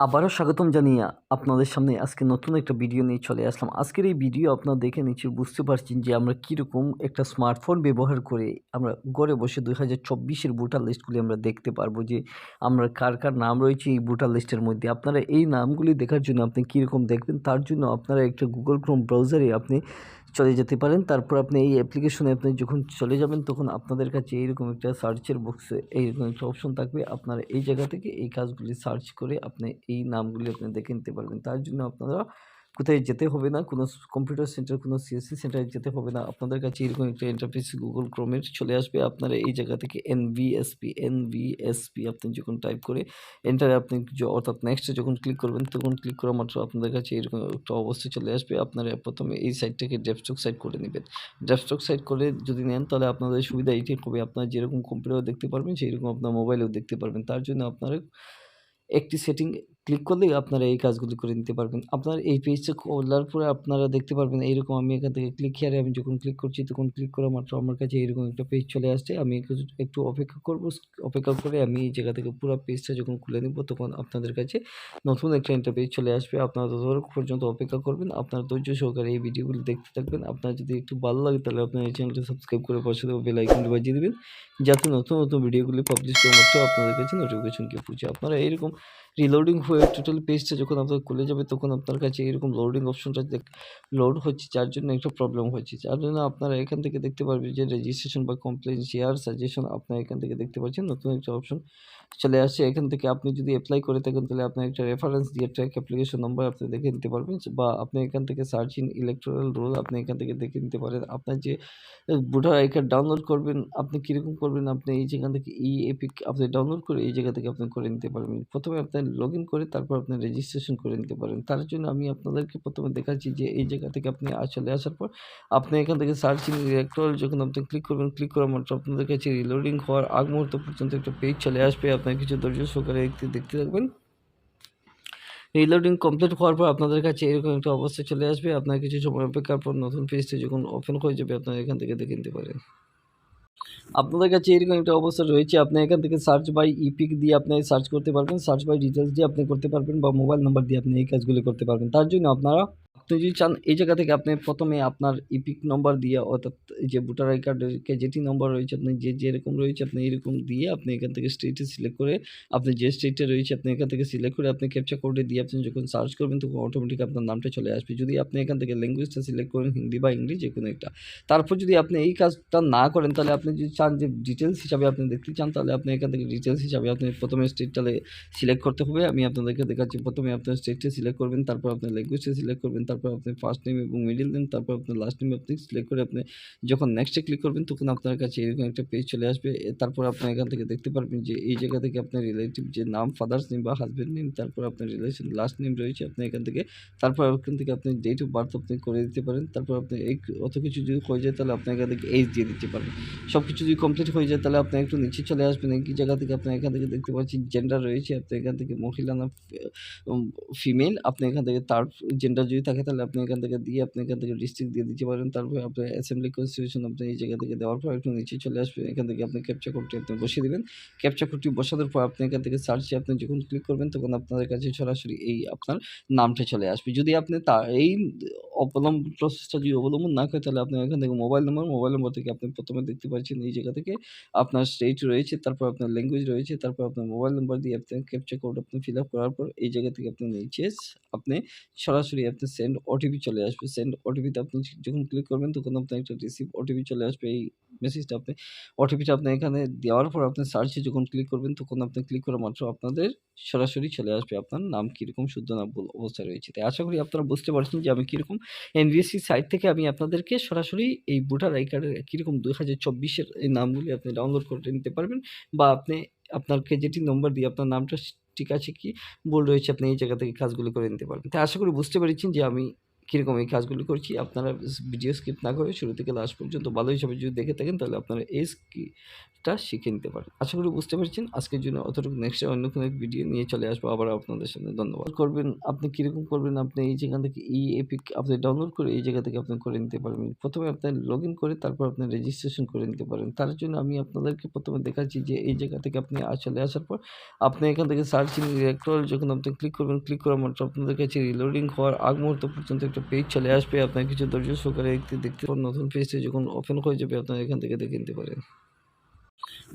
আবারও স্বাগতম জানিয়ে আপনাদের সামনে আজকে নতুন একটা ভিডিও নিয়ে চলে আসলাম। আজকের এই ভিডিও আপনারা দেখে নিশ্চয়ই বুঝতে পারছেন যে আমরা কীরকম একটা স্মার্টফোন ব্যবহার করে আমরা ঘরে বসে দুই হাজার চব্বিশের ভোটার লিস্টগুলি আমরা দেখতে পারব যে আমরা কার কার নাম রয়েছে এই ভোটার লিস্টের মধ্যে। আপনারা এই নামগুলি দেখার জন্য আপনি কীরকম দেখবেন, তার জন্য আপনারা একটা গুগল ক্রোম ব্রাউজারে আপনি চলে যেতে পারেন। তারপর আপনি এই অ্যাপ্লিকেশনে আপনি যখন চলে যাবেন, তখন আপনাদের কাছে এইরকম একটা সার্চের বক্সে এইরকম একটা অপশন থাকবে। আপনারা এই জায়গা থেকে এই কাজগুলি সার্চ করে আপনি এই নামগুলি আপনি দেখে নিতে পারবেন। তার জন্য আপনারা কোথায় যেতে হবে না, কোনো কম্পিউটার সেন্টার কোনো সিএসসি সেন্টারে যেতে হবে না। আপনাদের কাছে এরকম একটা ইন্টারফেস গুগল ক্রোমের চলে আসবে। আপনারা এই জায়গা থেকে এনভিএসপি এনভিএসপি আপনি যখন টাইপ করে এন্টারে আপনি অর্থাৎ নেক্সটে যখন ক্লিক করবেন, তখন ক্লিক করা মাত্র আপনাদের কাছে এরকম একটা অবস্থায় চলে আসবে। আপনারা প্রথমে এই সাইটটাকে ডেস্কটপ সাইট করে নেবেন। ডেস্কটপ সাইট করে যদি নেন, তাহলে আপনাদের সুবিধা এইটাই হবে। আপনারা যেরকম কম্পিউটারও দেখতে পারবেন সেই রকম আপনার মোবাইলেও দেখতে পারবেন। তার জন্য আপনারা একটি সেটিং ক্লিক করলেই আপনারা এই কাজগুলি করে নিতে পারবেন। আপনার এই পেজটা খোলার পরে আপনারা দেখতে পারবেন এইরকম আমি এখান থেকে ক্লিক হিয়ারে আমি যখন ক্লিক করছি তখন ক্লিক করা মাত্র আমার কাছে এরকম একটা পেজ চলে আসছে। আমি একটু অপেক্ষা করব, অপেক্ষা করে আমি এই জায়গা থেকে পুরো পেজটা যখন খুলে নেব তখন আপনাদের কাছে নতুন একটা ইন্টারপেজ চলে আসবে। আপনারা ততক্ষণ পর্যন্ত অপেক্ষা করবেন, আপনার ধৈর্য সহকারে এই ভিডিওগুলি দেখতে থাকবেন। আপনার যদি একটু ভালো লাগে তাহলে আপনার এই চ্যানেলটা সাবস্ক্রাইব করে পাশে দেবো বেল বাজিয়ে দেবেন, যাতে নতুন নতুন ভিডিওগুলি পাবলিশ করা মাত্র আপনাদের কাছে নোটিফিকেশন গিয়ে পৌঁছে। আপনারা এইরকম রিলোডিং হয়ে টোটাল পেজটা যখন আপনার খুলে যাবে, তখন আপনার কাছে এরকম লোডিং অপশনটা লোড হচ্ছে, যার জন্য একটা প্রবলেম হচ্ছে। যার জন্য আপনারা এখান থেকে দেখতে পারবেন যে রেজিস্ট্রেশন বা কমপ্লেন শেয়ার সাজেশন আপনারা এখান থেকে দেখতে পাচ্ছেন, নতুন একটা অপশন চলে আসছে। এখান থেকে আপনি যদি অ্যাপ্লাই করে থাকেন, তাহলে আপনার একটা রেফারেন্স দিয়ে ট্র্যাক অ্যাপ্লিকেশন নম্বর আপনি দেখে নিতে পারবেন, বা আপনি এখান থেকে সার্চ ইন ইলেকট্রাল রোল আপনি এখান থেকে দেখে নিতে পারেন। আপনার যে ভোটার আই কার্ড ডাউনলোড করবেন, আপনি কীরকম করবেন, আপনি এই জায়গা থেকে ই এপিক আপনি ডাউনলোড করে এই জায়গা থেকে আপনি করে নিতে পারবেন। প্রথমে আপনি লগ ইন করে তারপর আপনি রেজিস্ট্রেশন করে নিতে পারেন। তার জন্য আমি আপনাদেরকে প্রথমে দেখাচ্ছি যে এই জায়গা থেকে আপনি চলে আসার পর আপনি এখান থেকে সার্চ ইন ইলেকট্রাল যখন আপনি ক্লিক করবেন ক্লিক করার মাত্র আপনাদের কাছে রিলোডিং হওয়ার আগ মুহূর্ত পর্যন্ত একটা পেজ চলে আসবে। আপনার কিছু ধৈর্য সহকারে দেখতে দেখতে থাকবেন। রিলোডিং কমপ্লিট হওয়ার পর আপনাদের কাছে এরকম একটা অবস্থা চলে আসবে। আপনার কিছু সময় অপেক্ষার পর নতুন পেজটি যখন ওপেন হয়ে যাবে, আপনারা এখান থেকে দেখে নিতে পারেন। আপনাদের কাছে এরকম একটা অবস্থা রয়েছে, আপনি এখান থেকে সার্চ বাই ইপিক দিয়ে আপনি সার্চ করতে পারবেন সার্চ বাই ডিটেলস দিয়ে আপনি করতে পারবেন বা মোবাইল নাম্বার দিয়ে আপনি এই কাজগুলি করতে পারবেন। তার জন্য আপনারা আপনি যদি চান, এই জায়গা থেকে আপনি প্রথমে আপনার ইপিক নম্বর দিয়ে অর্থাৎ যে ভোটার আই কার্ডের যেটি নম্বর রয়েছে, আপনি যে যেরকম রয়েছে, আপনি এরকম দিয়ে আপনি এখান থেকে স্টেটে সিলেক্ট করে, আপনি যে স্টেটে রয়েছে, আপনি এখান থেকে সিলেক্ট করে আপনি ক্যাপচা কোডে দিয়ে আপনি যখন সার্চ করবেন, তখন অটোমেটিক আপনার নামটা চলে আসবে। যদি আপনি এখান থেকে ল্যাঙ্গুয়েজটা সিলেক্ট করেন, হিন্দি বা ইংলিশ যে কোনো একটা। তারপর যদি আপনি এই কাজটা না করেন, তাহলে আপনি যদি চান যে ডিটেলস হিসাবে আপনি দেখতে চান, তাহলে আপনি এখান থেকে ডিটেলস হিসাবে আপনি প্রথমে স্টেটটা সিলেক্ট করতে হবে। আমি আপনাদেরকে দেখাচ্ছি, প্রথমে আপনার স্টেটটা সিলেক্ট করবেন, তারপর আপনার ল্যাঙ্গুয়েজটা সিলেক্ট করবেন তারপর আপনি ফার্স্ট নেম এবং মিডিল নেম তারপর আপনার লাস্ট নেম আপনি সিলেক্ট করে আপনি যখন নেক্সটে ক্লিক করবেন, তখন আপনার কাছে এরকম একটা পেজ চলে আসবে। তারপর আপনি এখান থেকে দেখতে পারবেন যে এই জায়গা থেকে আপনার রিলেটিভ যে নাম ফাদার্স নেম বা হাজব্যান্ড নেম তারপর আপনার রিলেশন লাস্ট নেম রয়েছে, আপনি এখান থেকে তারপর এখান থেকে আপনি ডেট অফ বার্থ আপনি করে দিতে পারেন। তারপর আপনি এই অত কিছু যদি হয়ে যায়, তাহলে আপনি এখান থেকে এইজ দিয়ে দিতে পারবেন। সব কিছু যদি কমপ্লিট হয়ে যায়, তাহলে আপনি একটু নিচে চলে আসবেন। এই জায়গা থেকে আপনি এখান থেকে দেখতে পাচ্ছেন জেন্ডার রয়েছে, আপনি এখান থেকে মহিলা না ফিমেল আপনি এখান থেকে তার জেন্ডার যদি থাকে, তাহলে আপনি এখান থেকে দিয়ে আপনি এখান থেকে ডিস্ট্রিক্ট দিয়ে দিতে পারেন। তারপরে আপনি অ্যাসেম্বলি কনস্টিটিউশন আপনি এই জায়গা থেকে দেওয়ার পর একটু নিচে চলে আসবেন। এখান থেকে আপনি ক্যাপচা কোডটি আপনি বসিয়ে দেবেন। ক্যাপচা কোডটি বসানোর পর আপনি এখান থেকে সার্চে আপনি যখন ক্লিক করবেন, তখন আপনাদের কাছে সরাসরি এই আপনার নামটা চলে আসবে। যদি আপনি তা, এই অবলম্বন প্রসেসটা যদি অবলম্বন না করে তাহলে আপনি এখান থেকে মোবাইল নম্বর মোবাইল নম্বর থেকে আপনি প্রথমে দেখতে পাচ্ছেন এই জায়গা থেকে আপনার স্টেট রয়েছে, তারপর আপনার ল্যাঙ্গুয়েজ রয়েছে, তারপর আপনার মোবাইল নম্বর দিয়ে আপনি ক্যাপচা কোড আপনি ফিল আপ করার পর এই জায়গা থেকে আপনি নিচে আপনি সরাসরি আপনি সেন্ড ওটিপি চলে আসবে সেন্ড ওটিপিতে আপনি যখন ক্লিক করবেন তখন আপনার একটা রিসিভ ওটিপি চলে আসবে, এই মেসেজটা আপনি ওটিপিটা আপনি এখানে দেওয়ার পর আপনি সার্চে যখন ক্লিক করবেন তখন আপনি ক্লিক করা মাত্র আপনাদের সরাসরি চলে আসবে, আপনার নাম কীরকম, শুদ্ধ নাম ভুল অবস্থা রয়েছে। তাই আশা করি আপনারা বুঝতে পারছেন যে আমি কীরকম এনবিএসসি সাইট থেকে আমি আপনাদেরকে সরাসরি এই ভোটার আই কার্ডের কীরকম দুই হাজার চব্বিশের এই নামগুলি আপনি ডাউনলোড করে নিতে পারবেন বা আপনি আপনার যেটি নম্বর দিয়ে আপনার নামটা ঠিক আছে কি? ভুল রয়েছে, আপনি এই জায়গা থেকে কাজগুলো করে নিতে পারবেন। তাই আশা করি বুঝতে পেরেছেন যে আমি কীরকম এই কাজগুলি করছি, আপনারা ভিডিও স্কিপ না করে শুরু থেকে লাস্ট পর্যন্ত ভালো হিসাবে যদি দেখে থাকেন, তাহলে আপনারা এই স্কিলটা শিখে নিতে পারেন। আশা করি বুঝতে পারছেন। আজকের জন্য অতটুকু নেক্সট অন্য কোনো এক ভিডিও নিয়ে চলে আসব। আবার আপনাদের সামনে ধন্যবাদ। করবেন, আপনি কীরকম করবেন, আপনি এই জায়গা থেকে এই এপিক আপনি ডাউনলোড করে এই জায়গা থেকে আপনি করে নিতে পারবেন। প্রথমে আপনি লগ করে তারপর আপনি রেজিস্ট্রেশন করে নিতে পারেন। তার জন্য আমি আপনাদেরকে প্রথমে দেখাচ্ছি যে এই জায়গা থেকে আপনি চলে আসার পর আপনি এখান থেকে সার্চ ইন যখন আপনি ক্লিক করবেন ক্লিক করার মাত্র আপনাদের কাছে রিলোডিং হওয়ার আগ মুহূর্ত পর্যন্ত পেজ চলে আসবে আপনার কিছু ধৈর্য সহকারে একটি দেখতে পর নতুন পেজটি যখন ওপেন হয়ে যাবে, আপনারা এখান থেকে দেখে নিতে পারেন।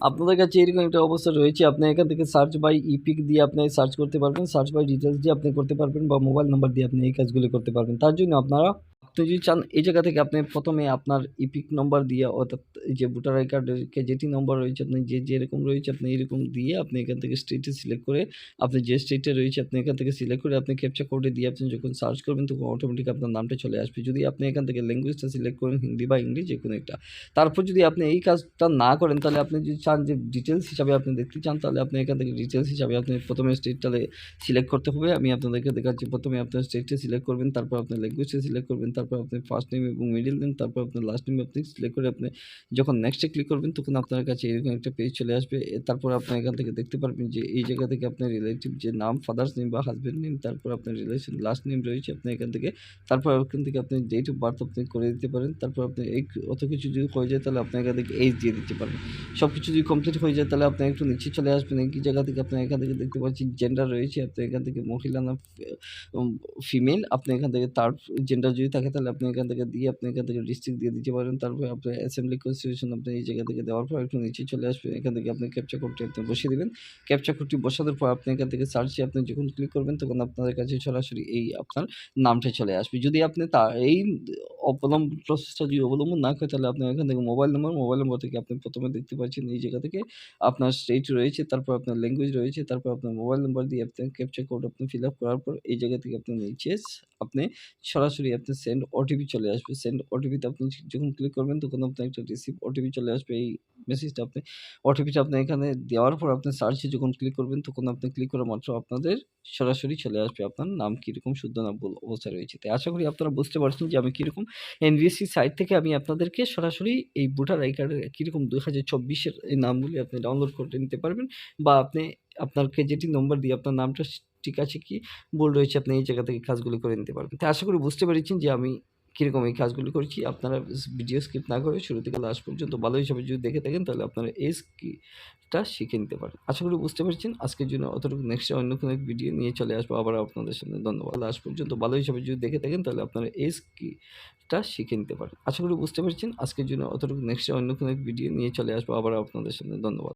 আপনাদের কাছে এরকম একটা অবস্থা রয়েছে, আপনি এখান থেকে সার্চ বাই ইপিক দিয়ে আপনি সার্চ করতে পারবেন। সার্চ বাই ডিটেলস দিয়ে আপনি করতে পারবেন বা মোবাইল নাম্বার দিয়ে আপনি এই কাজগুলি করতে পারবেন। তার জন্য আপনারা আপনি যদি চান, এই জায়গা থেকে আপনি প্রথমে আপনার ইপিক নম্বর দিয়ে, অর্থাৎ যে ভোটার আই কার্ডের যেটি নম্বর রয়েছে, আপনি যে যেরকম রয়েছে, আপনি এরকম দিয়ে আপনি এখান থেকে স্টেটে সিলেক্ট করে, আপনি যে স্টেটে রয়েছে, আপনি এখান থেকে সিলেক্ট করে আপনি ক্যাপচা কোডে দিয়ে আপনি যখন সার্চ করবেন, তখন অটোমেটিক আপনার নামটা চলে আসবে। যদি আপনি এখান থেকে ল্যাঙ্গুয়েজটা সিলেক্ট করেন, হিন্দি বা ইংলিশ যে কোনো একটা। তারপর যদি আপনি এই কাজটা না করেন, তাহলে আপনি যদি চান যে ডিটেলস হিসাবে আপনি দেখতে চান, তাহলে আপনি এখান থেকে ডিটেলস হিসাবে আপনি প্রথমে স্টেটটা সিলেক্ট করতে হবে। আমি আপনাদেরকে দেখাচ্ছি, প্রথমে আপনার স্টেটটা সিলেক্ট করবেন, তারপর আপনার ল্যাঙ্গুয়েজটা সিলেক্ট করবেন, তারপর আপনি ফার্স্ট নেম এবং মিডিল নেম তারপর আপনার লাস্ট নেম আপনি সিলেক্ট করে আপনি যখন নেক্সটে ক্লিক করবেন, তখন আপনার কাছে এরকম একটা পেজ চলে আসবে। তারপর আপনি এখান থেকে দেখতে পারবেন যে এই জায়গা থেকে আপনার রিলেটিভ যে নাম ফাদার্স নেম বা হাজব্যান্ড নেম তারপর আপনার রিলেশন লাস্ট নেম রয়েছে, আপনি এখান থেকে তারপর এখান থেকে আপনি ডেট অফ বার্থ আপনি করে দিতে পারেন। তারপর আপনি এই অত কিছু যদি হয়ে যায়, তাহলে আপনি এখান থেকে এইজ দিয়ে দিতে পারবেন। সব কিছু যদি কমপ্লিট হয়ে যায়, তাহলে আপনি একটু নিচে চলে আসবেন। এই জায়গা থেকে আপনি এখান থেকে দেখতে পাচ্ছেন জেন্ডার রয়েছে। আপনি এখান থেকে মহিলা না ফিমেল আপনি এখান থেকে তার জেন্ডার যদি থাকে তাহলে আপনি এখান থেকে দিয়ে আপনি এখান থেকে ডিস্ট্রিক্ট দিয়ে দিতে পারেন। তারপরে আপনি অ্যাসেম্বলি কনস্টিটিউশন আপনি এই জায়গা থেকে দেওয়ার পর একটু নিচে চলে আসবেন। এখান থেকে আপনি ক্যাপচা কোডটি আপনি বসিয়ে দেবেন। ক্যাপচা কোডটি বসানোর পর আপনি এখান থেকে সার্চে আপনি যখন ক্লিক করবেন, তখন আপনাদের কাছে সরাসরি এই আপনার নামটা চলে আসবে। যদি আপনি তা এই অবলম্বন প্রসেসটা যদি অবলম্বন না করে তাহলে আপনার এখান থেকে মোবাইল নম্বর মোবাইল নম্বর থেকে আপনি প্রথমে দেখতে পাচ্ছেন এই জায়গা থেকে আপনার স্টেট রয়েছে, তারপর আপনার ল্যাঙ্গুয়েজ রয়েছে, তারপর আপনার মোবাইল নম্বর দিয়ে আপনি ক্যাপচা কোড আপনি ফিল আপ করার পর এই জায়গা থেকে আপনি নিচে আপনি সরাসরি আপনি সেন্ড ওটিপি চলে আসবে। সেন্ড ওটিপিতে আপনি যখন ক্লিক করবেন, তখন আপনার একটা রিসিভ ওটিপি চলে আসবে। এই মেসেজটা আপনি ওটিপিটা আপনি এখানে দেওয়ার পর আপনি সার্চে যখন ক্লিক করবেন, তখন আপনি ক্লিক করা মাত্র আপনাদের সরাসরি চলে আসবে। আপনার নাম কীরকম, শুদ্ধ নাম ভুল অবস্থা রয়েছে। তাই আশা করি আপনারা বুঝতে পারছেন যে আমি কীরকম এনবিএসসি সাইট থেকে আমি আপনাদেরকে সরাসরি এই ভোটার আই কার্ডের কীরকম দুই হাজার চব্বিশের এই নামগুলি আপনি ডাউনলোড করে নিতে পারবেন বা আপনি আপনার যেটি নম্বর দিয়ে আপনার নামটা ঠিক আছে কি? ভুল রয়েছে, আপনি এই জায়গা থেকে কাজগুলি করে নিতে পারবেন। তাই আশা করি বুঝতে পেরেছেন যে আমি কীরকম এই কাজগুলি করছি। আপনারা ভিডিও স্কিপ না করে শুরু থেকে লাস্ট পর্যন্ত ভালো হিসাবে যদি দেখে থাকেন, তাহলে আপনারা এই স্কিলটা শিখে নিতে পারেন। আশা করি বুঝতে পেরেছেন। আজকের জন্য অতটুকু নেক্সট অন্য কোনো এক ভিডিও নিয়ে চলে আসব। আবার আপনাদের সামনে ধন্যবাদ। লাস্ট পর্যন্ত ভালো হিসাবে যদি দেখে থাকেন, তাহলে আপনারা এই স্কিলটা শিখে নিতে পারেন। আশা করি বুঝতে পেরেছেন। আজকের জন্য অতটুকু নেক্সট অন্য কোনো এক ভিডিও নিয়ে চলে আসব। আবার আপনাদের সামনে ধন্যবাদ।